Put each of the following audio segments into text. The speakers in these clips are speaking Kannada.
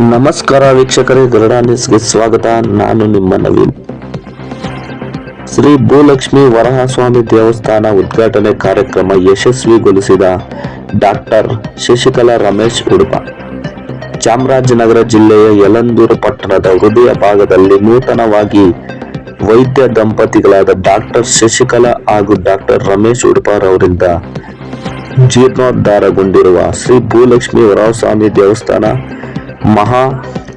ನಮಸ್ಕಾರ ವೀಕ್ಷಕರೇ, ಗರುಡ ನ್ಯೂಸ್ಗೆ ಸ್ವಾಗತ. ನಾನು ನಿಮ್ಮ ನವೀನ್. ಶ್ರೀ ಭೂಲಕ್ಷ್ಮಿ ವರಹಸ್ವಾಮಿ ದೇವಸ್ಥಾನ ಉದ್ಘಾಟನೆ ಕಾರ್ಯಕ್ರಮ ಯಶಸ್ವಿಗೊಳಿಸಿದ ಡಾಕ್ಟರ್ ಶಶಿಕಲಾ ರಮೇಶ್ ಉಡುಪ. ಚಾಮರಾಜನಗರ ಜಿಲ್ಲೆಯ ಯಲಂದೂರು ಪಟ್ಟಣದ ಹೃದಯ ಭಾಗದಲ್ಲಿ ನೂತನವಾಗಿ ವೈದ್ಯ ದಂಪತಿಗಳಾದ ಡಾಕ್ಟರ್ ಶಶಿಕಲಾ ಹಾಗೂ ಡಾಕ್ಟರ್ ರಮೇಶ್ ಉಡುಪಾರವರಿಂದ ಜೀರ್ಣೋದ್ಧಾರಗೊಂಡಿರುವ ಶ್ರೀ ಭೂಲಕ್ಷ್ಮಿ ವರಹಸ್ವಾಮಿ ದೇವಸ್ಥಾನ ಮಹಾ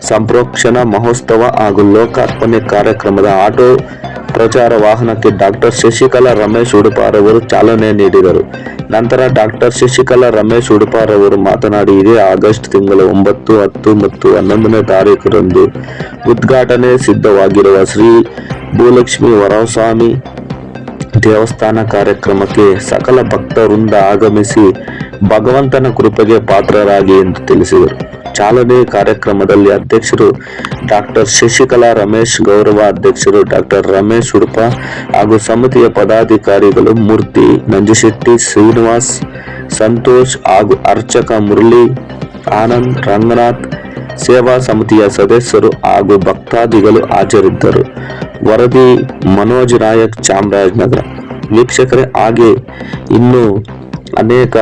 ಸಂಪ್ರೋಕ್ಷಣ ಮಹೋತ್ಸವ ಹಾಗೂ ಲೋಕಾರ್ಪಣೆ ಕಾರ್ಯಕ್ರಮದ ಆಟೋ ಪ್ರಚಾರ ವಾಹನಕ್ಕೆ ಡಾಕ್ಟರ್ ಶಶಿಕಲಾ ರಮೇಶ್ ಉಡುಪಾರವರು ಚಾಲನೆ ನೀಡಿದರು. ನಂತರ ಡಾಕ್ಟರ್ ಶಶಿಕಲಾ ರಮೇಶ್ ಉಡುಪಾರವರು ಮಾತನಾಡಿ, ಇದೇ ಆಗಸ್ಟ್ ತಿಂಗಳ ಒಂಬತ್ತು, ಹತ್ತು ಮತ್ತು ಹನ್ನೊಂದನೇ ತಾರೀಕರಂದು ಉದ್ಘಾಟನೆ ಸಿದ್ಧವಾಗಿರುವ ಶ್ರೀ ಭೂಲಕ್ಷ್ಮಿ ವರಸ್ವಾಮಿ ದೇವಸ್ಥಾನ ಕಾರ್ಯಕ್ರಮಕ್ಕೆ ಸಕಲ ಭಕ್ತವೃಂದ ಆಗಮಿಸಿ ಭಗವಂತನ ಕೃಪೆಗೆ ಪಾತ್ರರಾಗಿ ಎಂದು ತಿಳಿಸಿದರು. ಚಾಲನೆ ಕಾರ್ಯಕ್ರಮದಲ್ಲಿ ಅಧ್ಯಕ್ಷರು ಡಾಕ್ಟರ್ ಶಶಿಕಲಾ ರಮೇಶ್, ಗೌರವ ಅಧ್ಯಕ್ಷರು ಡಾಕ್ಟರ್ ರಮೇಶ್ ಉಡುಪ ಹಾಗೂ ಸಮಿತಿಯ ಪದಾಧಿಕಾರಿಗಳು ಮೂರ್ತಿ ನಂಜುಶೆಟ್ಟಿ, ಶ್ರೀನಿವಾಸ್, ಸಂತೋಷ್ ಹಾಗೂ ಅರ್ಚಕ ಮುರಳಿ, ಆನಂದ್, ರಂಗನಾಥ್ ಸೇವಾ ಸಮಿತಿಯ ಸದಸ್ಯರು ಹಾಗೂ ಭಕ್ತಾದಿಗಳು ಹಾಜರಿದ್ದರು. ವರದಿ ಮನೋಜ್ ನಾಯಕ್ ಚಾಮರಾಜನಗರ. ವೀಕ್ಷಕರೇ, ಹಾಗೆ ಇನ್ನೂ ಅನೇಕ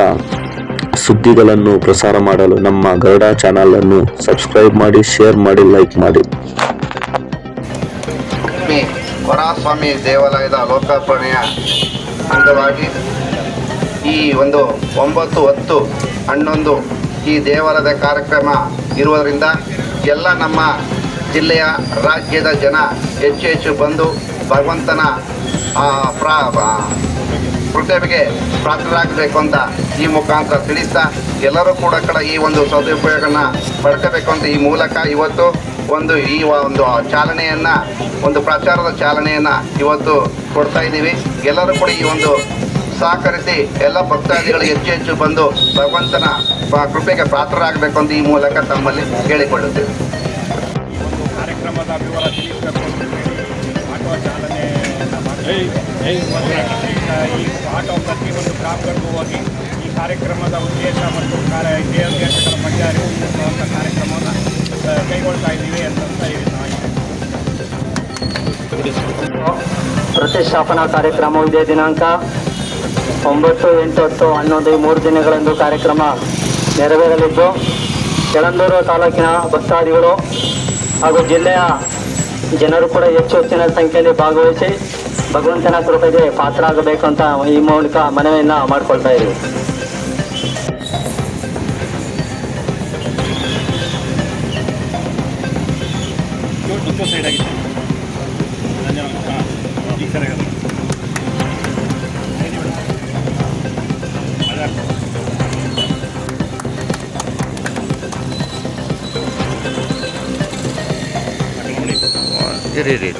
ಸುದ್ದಿಗಳನ್ನು ಪ್ರಸಾರ ಮಾಡಲು ನಮ್ಮ ಗರುಡ ಚಾನಲ್ ಅನ್ನು ಸಬ್ಸ್ಕ್ರೈಬ್ ಮಾಡಿ ಶೇರ್ ಮಾಡಿ ಲೈಕ್ ಮಾಡಿ. ವರಾಸ್ವಾಮಿ ದೇವಾಲಯದ ಲೋಕಾರ್ಪಣೆಯ ಅಂಗವಾಗಿ ಈ ಒಂದು ಒಂಬತ್ತು ಹತ್ತು ಹನ್ನೊಂದು ಈ ದೇವಾಲಯದ ಕಾರ್ಯಕ್ರಮ ಇರುವುದರಿಂದ ಎಲ್ಲ ನಮ್ಮ ಜಿಲ್ಲೆಯ ರಾಜ್ಯದ ಜನ ಹೆಚ್ಚು ಹೆಚ್ಚು ಬಂದು ಭಗವಂತನ ಪ್ರಾ ಕೃತಜ್ಞತೆಗೆ ಪಾತ್ರರಾಗಬೇಕು ಅಂತ ಈ ಮುಖಾಂತರ ತಿಳಿಸ್ತಾ ಎಲ್ಲರೂ ಕೂಡ ಕಡ ಈ ಒಂದು ಸದುಪಯೋಗನ ಪಡ್ಕೋಬೇಕು ಅಂತ ಈ ಮೂಲಕ ಇವತ್ತು ಒಂದು ಈ ಒಂದು ಚಾಲನೆಯನ್ನು, ಒಂದು ಪ್ರಚಾರದ ಚಾಲನೆಯನ್ನು ಇವತ್ತು ಕೊಡ್ತಾ ಇದ್ದೀವಿ. ಎಲ್ಲರೂ ಕೂಡ ಈ ಒಂದು ಸಹಕರಿಸಿ ಎಲ್ಲ ಭಕ್ತಾದಿಗಳು ಹೆಚ್ಚು ಹೆಚ್ಚು ಬಂದು ಭಗವಂತನ ಕೃಪೆಗೆ ಪಾತ್ರರಾಗಬೇಕು ಅಂತ ಈ ಮೂಲಕ ತಮ್ಮಲ್ಲಿ ಹೇಳಿಕೊಳ್ಳುತ್ತೇವೆ. ಕಾರ್ಯಕ್ರಮದ ವಿವರ ತಿಳಿಸಬೇಕು ಅಂತ ಮಾಡ್ತೀವಿ ಈ ಕಾರ್ಯಕ್ರಮದ ಉದ್ದೇಶ ಮತ್ತು ಕಾರ್ಯ ದೇವದೇಶಗಳ ಬಗ್ಗೆ ಅರಿವು ಕಾರ್ಯಕ್ರಮವನ್ನು ಕೈಗೊಳ್ತಾ ಇದ್ದೀವಿ ಅಂತ ಹೇಳಿ ಪ್ರತಿಷ್ಠಾಪನಾ ಕಾರ್ಯಕ್ರಮ ಇದೇ ದಿನಾಂಕ. ಒಂಬತ್ತು, ಎಂಟು, ಹತ್ತು, ಹನ್ನೊಂದು ಮೂರು ದಿನಗಳಂದು ಕಾರ್ಯಕ್ರಮ ನೆರವೇರಲಿದ್ದು ಯಳಂದೂರು ತಾಲೂಕಿನ ಭಕ್ತಾದಿಗಳು ಹಾಗೂ ಜಿಲ್ಲೆಯ ಜನರು ಕೂಡ ಹೆಚ್ಚು ಹೆಚ್ಚಿನ ಸಂಖ್ಯೆಯಲ್ಲಿ ಭಾಗವಹಿಸಿ ಭಗವಂತನ ಕೃಪೆಗೆ ಪಾತ್ರ ಆಗಬೇಕು ಅಂತ ಈ ಮೂಲಕ ಮನವಿಯನ್ನ ಮಾಡ್ಕೊಳ್ತಾ ಇದ್ದೀವಿ. ಇರಿ.